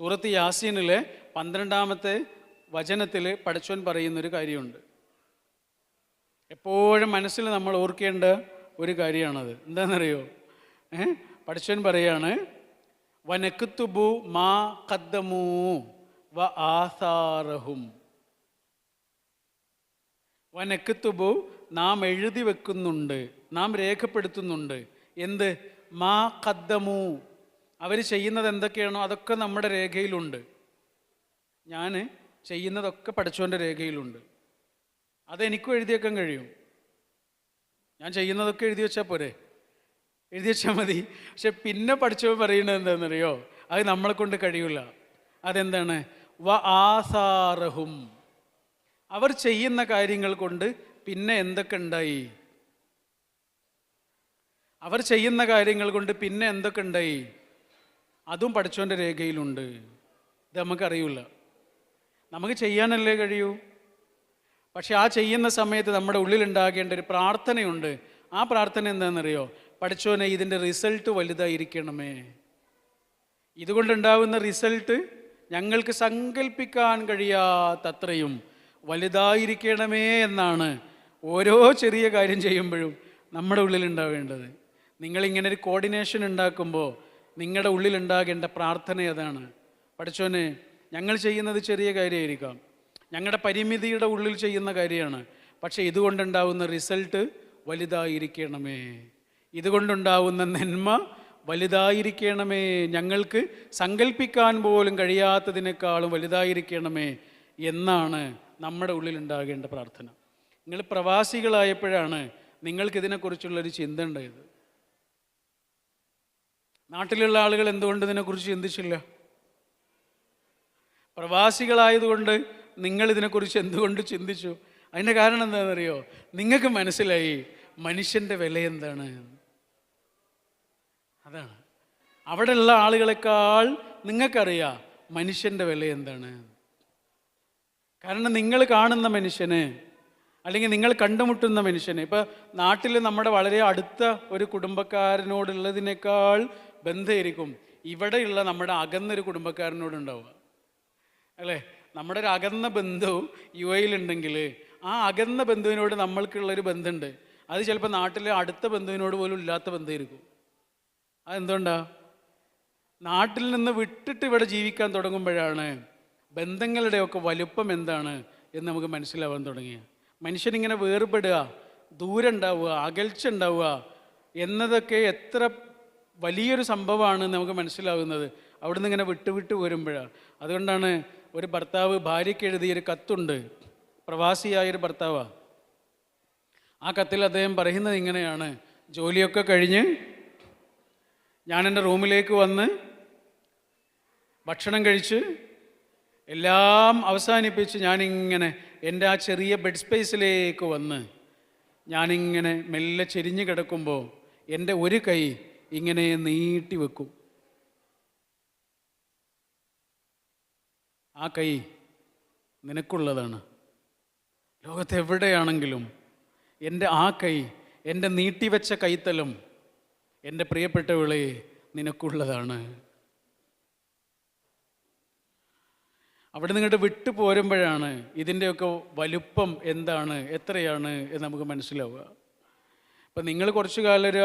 സൂറത്ത് യാസീനിലെ പന്ത്രണ്ടാമത്തെ വചനത്തിൽ പഠിച്ചവൻ പറയുന്നൊരു കാര്യമുണ്ട്. എപ്പോഴും മനസ്സിൽ നമ്മൾ ഓർക്കേണ്ട ഒരു കാര്യമാണത്. എന്താണെന്നറിയോ? ഏ? പഠിച്ചവൻ പറയാണ് വനക്കുത്തുബു മാ കദ്ദമൂ വ ആസാറഹും. വനക്കുത്തുബു നാം എഴുതി വെക്കുന്നുണ്ട് നാം രേഖപ്പെടുത്തുന്നുണ്ട്. എന്ത്? മാ കദ്ദമു അവർ ചെയ്യുന്നത് എന്തൊക്കെയാണോ അതൊക്കെ നമ്മുടെ രേഖയിലുണ്ട്. ഞാൻ ചെയ്യുന്നതൊക്കെ പഠിച്ചവന്റെ രേഖയിലുണ്ട്. അതെനിക്കും എഴുതി വെക്കാൻ കഴിയും. ഞാൻ ചെയ്യുന്നതൊക്കെ എഴുതി വെച്ചാൽ പോരെ? എഴുതി വെച്ചാൽ മതി. പക്ഷെ പിന്നെ പഠിച്ചവൻ പറയുന്നത് എന്താണെന്നറിയോ? അത് നമ്മളെ കൊണ്ട് കഴിയില്ല അതെന്താണ്? വ ആസാറഹും. അവർ ചെയ്യുന്ന കാര്യങ്ങൾ കൊണ്ട് പിന്നെ എന്തൊക്കെ ഉണ്ടായി? അവർ ചെയ്യുന്ന കാര്യങ്ങൾ കൊണ്ട് പിന്നെ എന്തൊക്കെ ഉണ്ടായി? അതും പഠിച്ചവന്റെ രേഖയിലുണ്ട്. ഇത് നമുക്കറിയില്ല. നമുക്ക് ചെയ്യാനല്ലേ കഴിയൂ? പക്ഷെ ആ ചെയ്യുന്ന സമയത്ത് നമ്മുടെ ഉള്ളിലുണ്ടാകേണ്ട ഒരു പ്രാർത്ഥനയുണ്ട്. ആ പ്രാർത്ഥന എന്താണെന്നറിയോ? പഠിച്ചോനെ ഇതിന്റെ റിസൾട്ട് വലുതായിരിക്കണമേ. ഇതുകൊണ്ടുണ്ടാകുന്ന റിസൾട്ട് ഞങ്ങൾക്ക് സങ്കല്പിക്കാൻ കഴിയാത്തത്രയും വലുതായിരിക്കണമേ എന്നാണ് ഓരോ ചെറിയ കാര്യം ചെയ്യുമ്പോഴും നമ്മുടെ ഉള്ളിലുണ്ടാവേണ്ടത്. നിങ്ങളിങ്ങനെ ഒരു കോർഡിനേഷൻ ഉണ്ടാക്കുമ്പോൾ നിങ്ങളുടെ ഉള്ളിലുണ്ടാകേണ്ട പ്രാർത്ഥന അതാണ് പഠിച്ചോനെ ഞങ്ങൾ ചെയ്യുന്നത് ചെറിയ കാര്യമായിരിക്കാം ഞങ്ങളുടെ പരിമിതിയുടെ ഉള്ളിൽ ചെയ്യുന്ന കാര്യമാണ് പക്ഷേ ഇതുകൊണ്ടുണ്ടാവുന്ന റിസൾട്ട് വലുതായിരിക്കണമേ. ഇതുകൊണ്ടുണ്ടാവുന്ന നന്മ വലുതായിരിക്കണമേ. ഞങ്ങൾക്ക് സങ്കല്പിക്കാൻ പോലും കഴിയാത്തതിനേക്കാളും വലുതായിരിക്കണമേ എന്നാണ് നമ്മുടെ ഉള്ളിലുണ്ടാകേണ്ട പ്രാർത്ഥന. നിങ്ങൾ പ്രവാസികളായപ്പോഴാണ് നിങ്ങൾക്കിതിനെക്കുറിച്ചുള്ളൊരു ചിന്ത ഉണ്ടായത്. നാട്ടിലുള്ള ആളുകൾ എന്തുകൊണ്ട് ഇതിനെക്കുറിച്ച് ചിന്തിച്ചില്ല? പ്രവാസികളായതുകൊണ്ട് നിങ്ങൾ ഇതിനെക്കുറിച്ച് എന്തുകൊണ്ട് ചിന്തിച്ചു? അതിന്റെ കാരണം എന്താണെന്നറിയോ? നിങ്ങൾക്ക് മനസ്സിലായി മനുഷ്യന്റെ വില എന്താണ്? അതാണ്. അവിടെയുള്ള ആളുകളെക്കാൾ നിങ്ങൾക്കറിയാം മനുഷ്യന്റെ വില എന്താണ്. കാരണം നിങ്ങൾ കാണുന്ന മനുഷ്യന് അല്ലെങ്കിൽ നിങ്ങൾ കണ്ടുമുട്ടുന്ന മനുഷ്യനെ ഇപ്പം നാട്ടിൽ നമ്മുടെ വളരെ അടുത്ത ഒരു കുടുംബക്കാരനോടുള്ളതിനേക്കാൾ ബന്ധമായിരിക്കും ഇവിടെയുള്ള നമ്മുടെ അകന്നൊരു കുടുംബക്കാരനോടുണ്ടാവുക. അല്ലേ? നമ്മുടെ ഒരു അകന്ന ബന്ധവും യു എയിലുണ്ടെങ്കിൽ ആ അകന്ന ബന്ധുവിനോട് നമ്മൾക്കുള്ളൊരു ബന്ധമുണ്ട് അത് ചിലപ്പോൾ നാട്ടിലെ അടുത്ത ബന്ധുവിനോട് പോലും ഇല്ലാത്ത ബന്ധമായിരിക്കും അതെന്തുകൊണ്ടാ? നാട്ടിൽ നിന്ന് വിട്ടിട്ട് ഇവിടെ ജീവിക്കാൻ തുടങ്ങുമ്പോഴാണ് ബന്ധങ്ങളുടെയൊക്കെ വലുപ്പം എന്താണ് എന്ന് നമുക്ക് മനസ്സിലാവാൻ തുടങ്ങിയ. മനുഷ്യനിങ്ങനെ വേർപെടുക ദൂരം ഉണ്ടാവുക അകൽച്ച ഉണ്ടാവുക എന്നതൊക്കെ എത്ര വലിയൊരു സംഭവമാണ് നമുക്ക് മനസ്സിലാകുന്നത്. അവിടുന്ന് ഇങ്ങനെ വിട്ട് വിട്ട് വരുമ്പോഴാണ്. അതുകൊണ്ടാണ് ഒരു ഭർത്താവ് ഭാര്യയ്ക്ക് എഴുതിയൊരു കത്തുണ്ട്. പ്രവാസിയായൊരു ഭർത്താവാണ് ആ കത്തിൽ അദ്ദേഹം പറയുന്നത് ഇങ്ങനെയാണ്. ജോലിയൊക്കെ കഴിഞ്ഞ് ഞാൻ എന്റെ റൂമിലേക്ക് വന്ന് ഭക്ഷണം കഴിച്ച് എല്ലാം അവസാനിപ്പിച്ച് ഞാനിങ്ങനെ എന്റെ ആ ചെറിയ ബെഡ് സ്പേസിലേക്ക് വന്ന് ഞാനിങ്ങനെ മെല്ലെ ചെരിഞ്ഞ് കിടക്കുമ്പോൾ എന്റെ ഒരു കൈ ഇങ്ങനെ നീട്ടി വെക്കും. ആ കൈ നിനക്കുള്ളതാണ്. ലോകത്ത് എവിടെയാണെങ്കിലും എന്റെ ആ കൈ എന്റെ നീട്ടിവെച്ച കൈത്തലം എന്റെ പ്രിയപ്പെട്ടവളെ നിനക്കുള്ളതാണ്. അവിടെ നിങ്ങോട്ട് വിട്ടു പോരുമ്പോഴാണ് ഇതിന്റെയൊക്കെ വലുപ്പം എന്താണ് എത്രയാണ് എന്ന് നമുക്ക് മനസ്സിലാവുക. ഇപ്പം നിങ്ങൾ കുറച്ചു കാലം ഒരു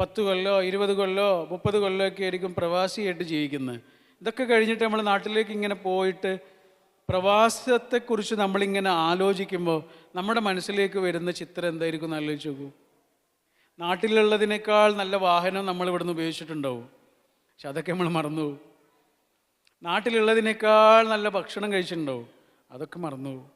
പത്ത് കൊല്ലോ ഇരുപത് കൊല്ലോ മുപ്പത് കൊല്ലോ ഒക്കെ ആയിരിക്കും പ്രവാസിയായിട്ട് ജീവിക്കുന്നത്. ഇതൊക്കെ കഴിഞ്ഞിട്ട് നമ്മൾ നാട്ടിലേക്ക് ഇങ്ങനെ പോയിട്ട് പ്രവാസത്തെക്കുറിച്ച് നമ്മളിങ്ങനെ ആലോചിക്കുമ്പോൾ നമ്മുടെ മനസ്സിലേക്ക് വരുന്ന ചിത്രം എന്തായിരിക്കും എന്ന് ആലോചിച്ച് നോക്കൂ. നാട്ടിലുള്ളതിനേക്കാൾ നല്ല വാഹനം നമ്മൾ ഇവിടുന്ന് ഉപയോഗിച്ചിട്ടുണ്ടാവും. പക്ഷെ അതൊക്കെ നമ്മൾ മറന്നു നാട്ടിലുള്ളതിനേക്കാൾ നല്ല ഭക്ഷണം കഴിച്ചിട്ടുണ്ടാവും. അതൊക്കെ മറന്നു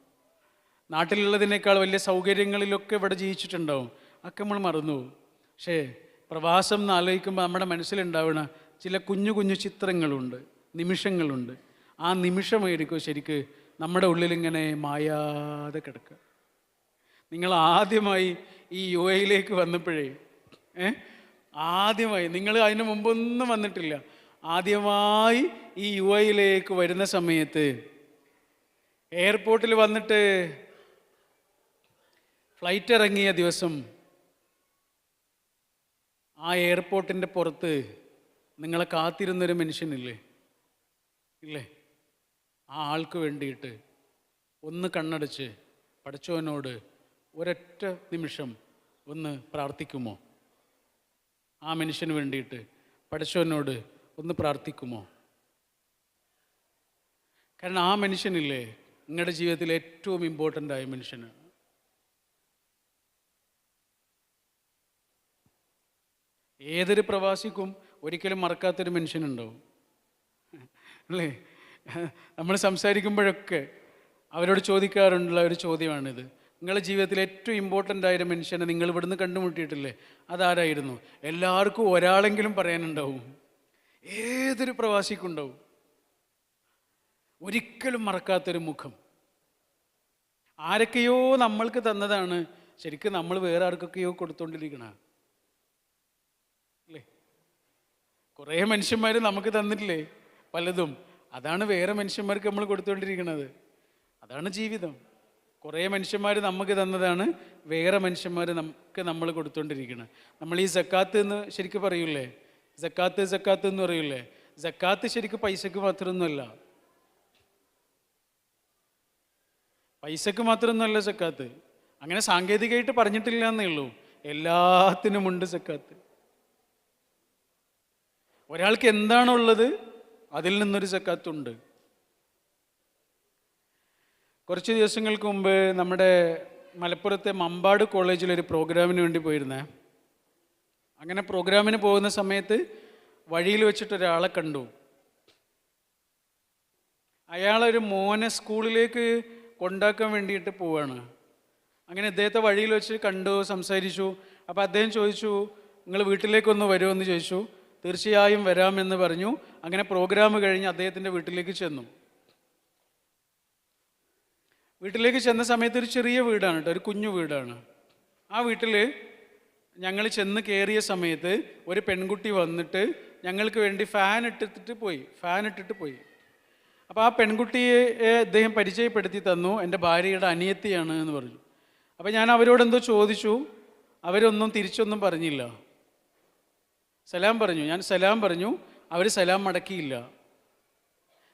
നാട്ടിലുള്ളതിനേക്കാൾ വലിയ സൗകര്യങ്ങളിലൊക്കെ ഇവിടെ ജീവിച്ചിട്ടുണ്ടാവും. അതൊക്കെ നമ്മൾ മറന്നു പോകും പക്ഷേ പ്രവാസം എന്ന് ആലോചിക്കുമ്പോൾ നമ്മുടെ മനസ്സിലുണ്ടാവുന്ന ചില കുഞ്ഞു കുഞ്ഞു ചിത്രങ്ങളുണ്ട് നിമിഷങ്ങളുണ്ട്. ആ നിമിഷമായിരിക്കും ശരിക്ക് നമ്മുടെ ഉള്ളിലിങ്ങനെ മായാതെ കിടക്കുക. നിങ്ങൾ ആദ്യമായി ഈ യു എയിലേക്ക് വന്നപ്പോഴേ ഏ? ആദ്യമായി നിങ്ങൾ അതിന് മുമ്പൊന്നും വന്നിട്ടില്ല. ആദ്യമായി ഈ യു എയിലേക്ക് വരുന്ന സമയത്ത് എയർപോർട്ടിൽ വന്നിട്ട് ഫ്ലൈറ്റ് ഇറങ്ങിയ ദിവസം ആ എയർപോർട്ടിന്റെ പുറത്ത് നിങ്ങളെ കാത്തിരുന്നൊരു മനുഷ്യനില്ലേ? ഇല്ലേ? ആ ആൾക്ക് വേണ്ടിയിട്ട് ഒന്ന് കണ്ണടച്ച് പഠിച്ചവനോട് ഒരൊറ്റ നിമിഷം ഒന്ന് പ്രാർത്ഥിക്കുമോ? ആ മനുഷ്യന് വേണ്ടിയിട്ട് പഠിച്ചവനോട് ഒന്ന് പ്രാർത്ഥിക്കുമോ? കാരണം ആ മനുഷ്യനില്ലേ? നിങ്ങളുടെ ജീവിതത്തിൽ ഏറ്റവും ഇമ്പോർട്ടന്റ് ആയ മനുഷ്യന് ഏതൊരു പ്രവാസിക്കും ഒരിക്കലും മറക്കാത്തൊരു മനുഷ്യനുണ്ടാവും. അല്ലേ? നമ്മൾ സംസാരിക്കുമ്പോഴൊക്കെ അവരോട് ചോദിക്കാറുള്ള ഒരു ചോദ്യമാണിത്. നിങ്ങളുടെ ജീവിതത്തിൽ ഏറ്റവും ഇമ്പോർട്ടന്റ് ആയ ഒരു മനുഷ്യനെ നിങ്ങൾ ഇവിടുന്ന് കണ്ടുമുട്ടിയിട്ടില്ലേ? അതാരായിരുന്നു? എല്ലാവർക്കും ഒരാളെങ്കിലും പറയാനുണ്ടാവും. ഏതൊരു പ്രവാസിക്കുണ്ടാവും? ഒരിക്കലും മറക്കാത്തൊരു മുഖം. ആരൊക്കെയോ നമ്മൾക്ക് തന്നതാണ്. ശരിക്കും നമ്മൾ വേറെ ആർക്കൊക്കെയോ കൊടുത്തോണ്ടിരിക്കണ അല്ലേ കുറേ മനുഷ്യന്മാർ നമുക്ക് തന്നിട്ടില്ലേ? പലതും. അതാണ് വേറെ മനുഷ്യന്മാർക്ക് നമ്മൾ കൊടുത്തുകൊണ്ടിരിക്കുന്നത്. അതാണ് ജീവിതം. കുറേ മനുഷ്യന്മാർ നമുക്ക് തന്നതാണ് വേറെ മനുഷ്യന്മാർ നമുക്ക് നമ്മൾ കൊടുത്തുകൊണ്ടിരിക്കുന്നത്. നമ്മൾ ഈ സക്കാത്ത് എന്ന് ശരിക്കും പറയൂലേ? സക്കാത്ത് സക്കാത്ത് എന്ന് പറയൂലേ? സക്കാത്ത് ശരിക്കും പൈസക്ക് മാത്രമൊന്നുമല്ല. പൈസക്ക് മാത്രമൊന്നുമല്ല സക്കാത്ത്. അങ്ങനെ സാങ്കേതികമായിട്ട് പറഞ്ഞിട്ടില്ല എന്നേ ഉള്ളൂ. എല്ലാത്തിനുമുണ്ട് സക്കാത്ത്. ഒരാൾക്ക് എന്താണുള്ളത് അതിൽ നിന്നൊരു സക്കാത്തുണ്ട്. കുറച്ച് ദിവസങ്ങൾക്ക് മുമ്പ് നമ്മുടെ മലപ്പുറത്തെ മമ്പാട് കോളേജിൽ ഒരു പ്രോഗ്രാമിന് വേണ്ടി പോയിരുന്നേ. അങ്ങനെ പ്രോഗ്രാമിന് പോകുന്ന സമയത്ത് വഴിയിൽ വെച്ചിട്ട് ഒരാളെ കണ്ടു. അയാളൊരു മോനെ സ്കൂളിലേക്ക് കൊണ്ടാക്കാൻ വേണ്ടിയിട്ട് പോവാണ്. അങ്ങനെ അദ്ദേഹത്തെ വഴിയിൽ വെച്ച് കണ്ടു സംസാരിച്ചു. അപ്പോൾ അദ്ദേഹം ചോദിച്ചു നിങ്ങൾ വീട്ടിലേക്കൊന്ന് വരുമോ? എന്ന് ചോദിച്ചു. തീർച്ചയായും വരാമെന്ന് പറഞ്ഞു. അങ്ങനെ പ്രോഗ്രാം കഴിഞ്ഞ് അദ്ദേഹത്തിന്റെ വീട്ടിലേക്ക് ചെന്നു. വീട്ടിലേക്ക് ചെന്ന സമയത്ത് ഒരു ചെറിയ വീടാണ് കേട്ടോ ഒരു കുഞ്ഞു വീടാണ്. ആ വീട്ടിൽ ഞങ്ങൾ ചെന്ന് കയറിയ സമയത്ത് ഒരു പെൺകുട്ടി വന്നിട്ട് ഞങ്ങൾക്ക് വേണ്ടി ഫാൻ ഇട്ടിട്ട് പോയി ഫാൻ ഇട്ടിട്ട് പോയി. അപ്പോൾ ആ പെൺകുട്ടിയെ അദ്ദേഹം പരിചയപ്പെടുത്തി തന്നു എന്റെ ഭാര്യയുടെ അനിയത്തിയാണ് എന്ന് പറഞ്ഞു. അപ്പോൾ ഞാൻ അവരോടെന്തോ ചോദിച്ചു. അവരൊന്നും തിരിച്ചൊന്നും പറഞ്ഞില്ല. സലാം പറഞ്ഞു. ഞാൻ സലാം പറഞ്ഞു. അവർ സലാം മടക്കിയില്ല.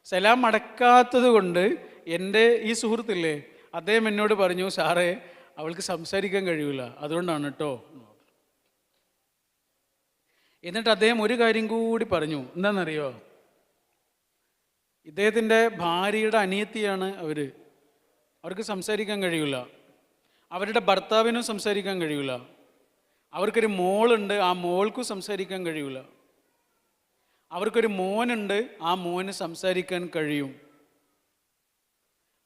സലാം മടക്കാത്തത് കൊണ്ട് എന്റെ ഈ സുഹൃത്തില്ലേ അദ്ദേഹം എന്നോട് പറഞ്ഞു സാറേ അവൾക്ക് സംസാരിക്കാൻ കഴിയില്ല അതുകൊണ്ടാണ് കേട്ടോ എന്നിട്ട് അദ്ദേഹം ഒരു കാര്യം കൂടി പറഞ്ഞു. എന്താണെന്നറിയോ ഇദ്ദേഹത്തിന്റെ ഭാര്യയുടെ അനിയത്തിയാണ് അവർ അവർക്ക് സംസാരിക്കാൻ കഴിയില്ല അവരുടെ ഭർത്താവിനും സംസാരിക്കാൻ കഴിയില്ല അവർക്കൊരു മോളുണ്ട് ആ മോൾക്കും സംസാരിക്കാൻ കഴിയില്ല അവർക്കൊരു മോനുണ്ട് ആ മോന് സംസാരിക്കാൻ കഴിയും.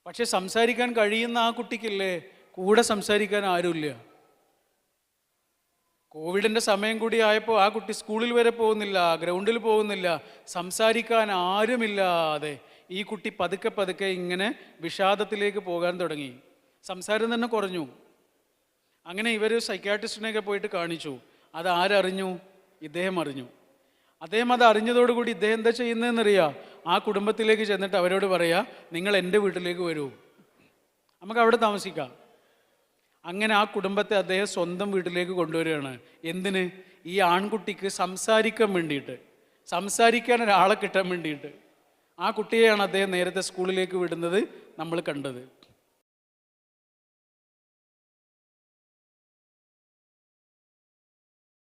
പക്ഷെ സംസാരിക്കാൻ കഴിയുന്ന ആ കുട്ടിക്കില്ലേ? കൂടെ സംസാരിക്കാൻ ആരുമില്ല. കോവിഡിന്റെ സമയം കൂടി ആയപ്പോൾ ആ കുട്ടി സ്കൂളിൽ വരെ പോകുന്നില്ല ഗ്രൗണ്ടിൽ പോകുന്നില്ല സംസാരിക്കാൻ ആരുമില്ലാതെ ഈ കുട്ടി പതുക്കെ പതുക്കെ ഇങ്ങനെ വിഷാദത്തിലേക്ക് പോകാൻ തുടങ്ങി. സംസാരം തന്നെ കുറഞ്ഞു. അങ്ങനെ ഇവർ സൈക്കാട്രിസ്റ്റിനെയൊക്കെ പോയിട്ട് കാണിച്ചു. അത് ആരറിഞ്ഞു? ഇദ്ദേഹം അറിഞ്ഞു. അദ്ദേഹം അത് അറിഞ്ഞതോടുകൂടി ഇദ്ദേഹം എന്താ ചെയ്യുന്നതെന്നറിയാം? ആ കുടുംബത്തിലേക്ക് ചെന്നിട്ട് അവരോട് പറയാ നിങ്ങൾ എന്റെ വീട്ടിലേക്ക് വരൂ. നമുക്ക് അവിടെ താമസിക്കാം. അങ്ങനെ ആ കുടുംബത്തെ അദ്ദേഹം സ്വന്തം വീട്ടിലേക്ക് കൊണ്ടുവരികയാണ്. എന്തിന്? ഈ ആൺകുട്ടിക്ക് സംസാരിക്കാൻ വേണ്ടിയിട്ട്. സംസാരിക്കാൻ ഒരാളെ കിട്ടാൻ വേണ്ടിയിട്ട്. ആ കുട്ടിയെയാണ് അദ്ദേഹം നേരത്തെ സ്കൂളിലേക്ക് വിടുന്നത് നമ്മൾ കണ്ടത്.